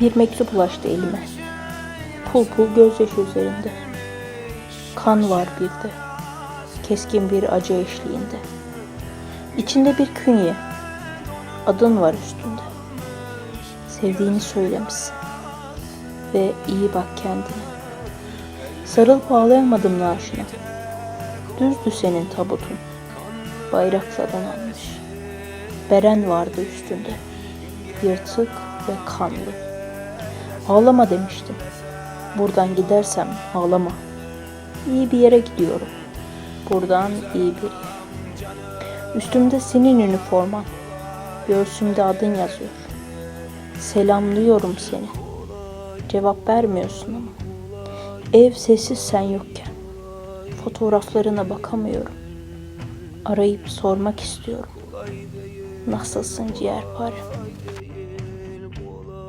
Bir mektup ulaştı elime. Pul pul gözyaşı üzerinde. Kan var bir de. Keskin bir acı eşliğinde. İçinde bir künye. Adın var üstünde. Sevdiğini söylemişsin. Ve iyi bak kendine. Sarılıp ağlayamadım naaşına. Düzdü senin tabutun. Bayrakla donanmış. Beren vardı üstünde. Yırtık ve kanlı. Ağlama demiştim. Buradan gidersem ağlama. İyi bir yere gidiyorum. Buradan iyi bir yere. Üstümde senin üniforman. Göğsümde adın yazıyor. Selamlıyorum seni. Cevap vermiyorsun ama. Ev sessiz sen yokken. Fotoğraflarına bakamıyorum. Arayıp sormak istiyorum. Nasılsın ciğerparem?